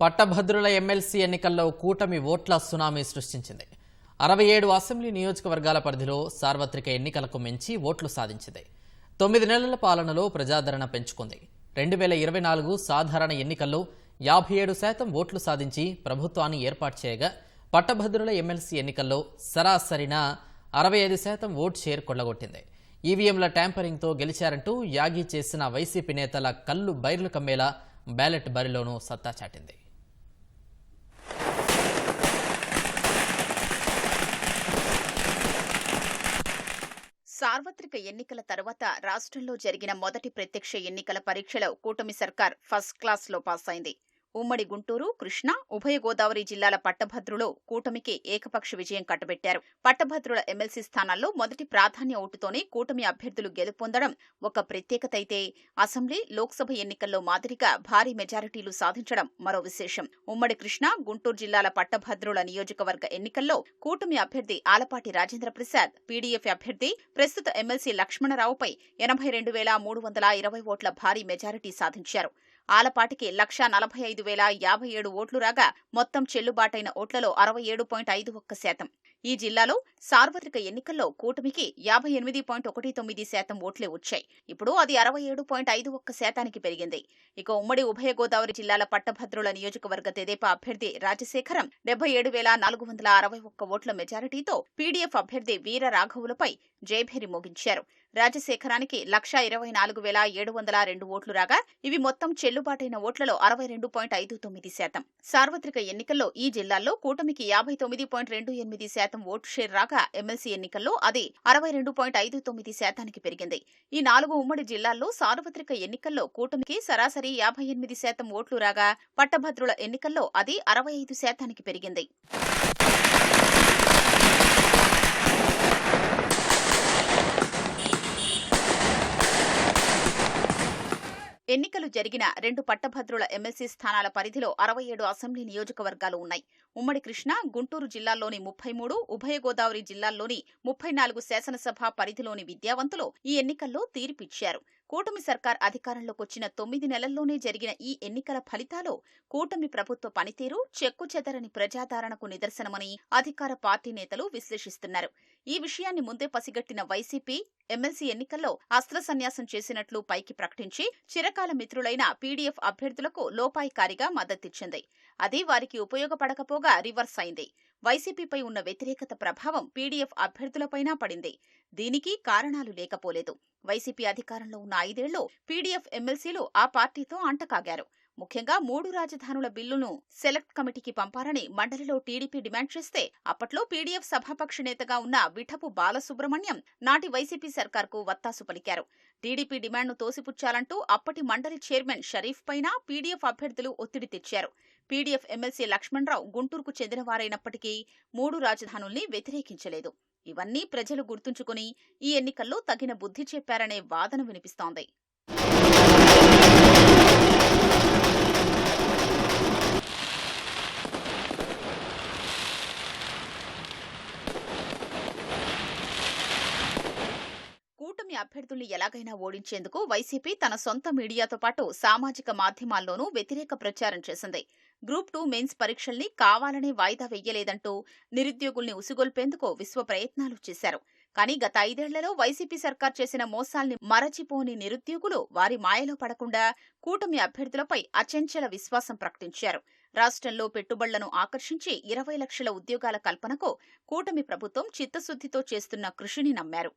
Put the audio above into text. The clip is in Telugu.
పట్టభద్రుల ఎమ్మెల్సీ ఎన్నికల్లో కూటమి ఓట్ల సునామీ సృష్టించింది. అరవై ఏడు అసెంబ్లీ నియోజకవర్గాల పరిధిలో సార్వత్రిక ఎన్నికలకు మించి ఓట్లు సాధించింది. తొమ్మిది నెలల పాలనలో ప్రజాదరణ పెంచుకుంది. రెండు వేల ఇరవై నాలుగు సాధారణ ఎన్నికల్లో యాభై ఏడు శాతం ఓట్లు సాధించి ప్రభుత్వాన్ని ఏర్పాటు చేయగా పట్టభద్రుల ఎమ్మెల్సీ ఎన్నికల్లో సరాసరిన అరవై ఐదు శాతం ఓట్ షేర్ కొల్లగొట్టింది. ఈవీఎంల ట్యాంపరింగ్తో గెలిచారంటూ యాగి చేసిన వైసీపీ నేతల కళ్ళు బైర్లు కమ్మేలా బ్యాలెట్ బరిలోనూ సత్తా చాటింది. సార్వత్రిక ఎన్నికల తర్వాత రాష్ట్రంలో జరిగిన మొదటి ప్రత్యక్ష ఎన్నికల పరీక్షలో కూటమి సర్కార్ ఫస్ట్ క్లాస్లో పాస్ అయింది ఉమ్మడి గుంటూరు కృష్ణా ఉభయ గోదావరి జిల్లాల పట్టభద్రులో కూటమికి ఏకపక్ష విజయం కట్టబెట్టారు. పట్టభద్రుల ఎమ్మెల్సీ స్థానాల్లో మొదటి ప్రాధాన్య ఓటుతోనే కూటమి అభ్యర్థులు గెలుపొందడం ఒక ప్రత్యేకత అయితే అసెంబ్లీ లోక్సభ ఎన్నికల్లో మాదిరిగా భారీ మెజారిటీలు సాధించడం మరో విశేషం. ఉమ్మడి కృష్ణా గుంటూరు జిల్లాల పట్టభద్రుల నియోజకవర్గ ఎన్నికల్లో కూటమి అభ్యర్థి ఆలపాటి రాజేంద్ర ప్రసాద్ పీడీఎఫ్ అభ్యర్థి ప్రస్తుత ఎమ్మెల్సీ లక్ష్మణరావుపై ఎనభై రెండు వేల మూడు వందల ఇరవై ఓట్ల భారీ మెజారిటీ సాధించారు. ఆలపాటికి లక్ష నలభై ఐదు వేల యాభై ఏడు ఓట్లు రాగా మొత్తం చెల్లుబాటైన ఓట్లలో అరవై ఏడు పాయింట్ ఐదు ఒక్క శాతం. ఈ జిల్లాలో సార్వత్రిక ఎన్నికల్లో కూటమికి యాభై ఎనిమిది పాయింట్ ఒకటి తొమ్మిది శాతం ఓట్లే వచ్చాయి. ఇప్పుడు అది అరవై ఏడు పాయింట్ ఐదు ఒక్క శాతానికి పెరిగింది. ఇక ఉమ్మడి ఉభయ గోదావరి జిల్లాల పట్టభద్రుల నియోజకవర్గ తెదేపా అభ్యర్థి రాజశేఖరం డెబ్బై ఏడు వేల నాలుగు వందల అరవై ఒక్క ఓట్ల మెజారిటీతో పీడీఎఫ్ అభ్యర్థి వీర రాఘవులపై జయభేరి మోగించారు. రాజశేఖరానికి లక్ష ఇరవై నాలుగు వేల ఏడు వందల రెండు ఓట్లు రాగా ఇవి మొత్తం చెల్లుబాటైన ఓట్లలో అరవై రెండు పాయింట్ ఐదు తొమ్మిది శాతం. సార్వత్రిక ఎన్నికల్లో ఈ జిల్లాల్లో కూటమికి యాభై తొమ్మిది పాయింట్ రెండు ఎనిమిది శాతం ఓటు షేర్ రాగా ఎమ్మెల్సీ ఎన్నికల్లో అది అరవై రెండు పాయింట్ ఐదు తొమ్మిది శాతానికి పెరిగింది. ఈ నాలుగు ఉమ్మడి జిల్లాల్లో సార్వత్రిక ఎన్నికల్లో కూటమికి సరాసరి యాభై ఎనిమిది శాతం ఓట్లు రాగా పట్టభద్రుల ఎన్నికల్లో అది అరవై ఐదు శాతానికి పెరిగింది. ఎన్నికలు జరిగిన రెండు పట్టభద్రుల ఎమ్మెల్సీ స్థానాల పరిధిలో అరవై ఏడు అసెంబ్లీ నియోజకవర్గాలు ఉన్నాయి. ఉమ్మడి కృష్ణ గుంటూరు జిల్లాల్లోని ముప్పై మూడు ఉభయ గోదావరి జిల్లాల్లోని ముప్పై నాలుగు శాసనసభ పరిధిలోని విద్యావంతులు ఈ ఎన్నికల్లో తీర్పిచ్చారు. కూటమి సర్కార్ అధికారంలోకి వచ్చిన తొమ్మిది నెలల్లోనే జరిగిన ఈ ఎన్నికల ఫలితాలు కూటమి ప్రభుత్వ పనితీరు చెక్కుచెదరని ప్రజాదరణకు నిదర్శనమని అధికార పార్టీ నేతలు విశ్లేషిస్తున్నారు. ఈ విషయాన్ని ముందే పసిగట్టిన వైసీపీ ఎమ్మెల్సీ ఎన్నికల్లో అస్త్ర సన్యాసం చేసినట్లు పైకి ప్రకటించి చిరకాల మిత్రులైన పీడీఎఫ్ అభ్యర్థులకు లోపాయికారిగా మద్దతిచ్చింది. అది వారికి ఉపయోగపడకపోగా రివర్స్ అయింది. వైసీపీపై ఉన్న వ్యతిరేకత ప్రభావం పీడీఎఫ్ అభ్యర్థులపైనా పడింది. దీనికి కారణాలు లేకపోలేదు. వైసీపీ అధికారంలో ఉన్న ఐదేళ్ళు పీడీఎఫ్ ఎమ్మెల్సీలు ఆ పార్టీతో అంటకాగారు. ముఖ్యంగా మూడు రాజధానుల బిల్లును సెలెక్ట్ కమిటీకి పంపారని మండలిలో టీడీపీ డిమాండ్ చేస్తే అప్పట్లో పీడీఎఫ్ సభాపక్ష నేతగా ఉన్న విఠపు బాలసుబ్రహ్మణ్యం నాటి వైసీపీ సర్కార్కు వత్తాసు పలికారు. టీడీపీ డిమాండ్ను తోసిపుచ్చాలంటూ అప్పటి మండలి చైర్మన్ షరీఫ్ పైన పీడీఎఫ్ అభ్యర్థులు ఒత్తిడి తెచ్చారు. పీడీఎఫ్ ఎమ్మెల్సీ లక్ష్మణరావు గుంటూరుకు చెందినవారైనప్పటికీ మూడు రాజధానుల్ని వ్యతిరేకించలేదు. ఇవన్నీ ప్రజలు గుర్తుంచుకుని ఈ ఎన్నికల్లో తగిన బుద్ధి చెప్పారనే వాదన వినిపిస్తోంది. కూటమి అభ్యర్థుల్ని ఎలాగైనా ఓడించేందుకు వైసీపీ తన సొంత మీడియాతో పాటు సామాజిక మాధ్యమాల్లోనూ వ్యతిరేక ప్రచారం చేసింది. గ్రూప్ టూ మెయిన్స్ పరీక్షల్ని కావాలనే వాయిదా వెయ్యలేదంటూ నిరుద్యోగుల్ని ఉసిగొల్పేందుకు విశ్వ ప్రయత్నాలు చేశారు. కానీ గత ఐదేళ్ళలో వైసీపీ సర్కార్ చేసిన మోసాల్ని మరచిపోని నిరుద్యోగులు వారి మాయలో పడకుండా కూటమి అభ్యర్థులపై అచంచల విశ్వాసం ప్రకటించారు. రాష్ట్రంలో పెట్టుబడులను ఆకర్షించి ఇరవై లక్షల ఉద్యోగాల కల్పనకు కూటమి ప్రభుత్వం చిత్తశుద్దితో చేస్తున్న కృషిని నమ్మారు.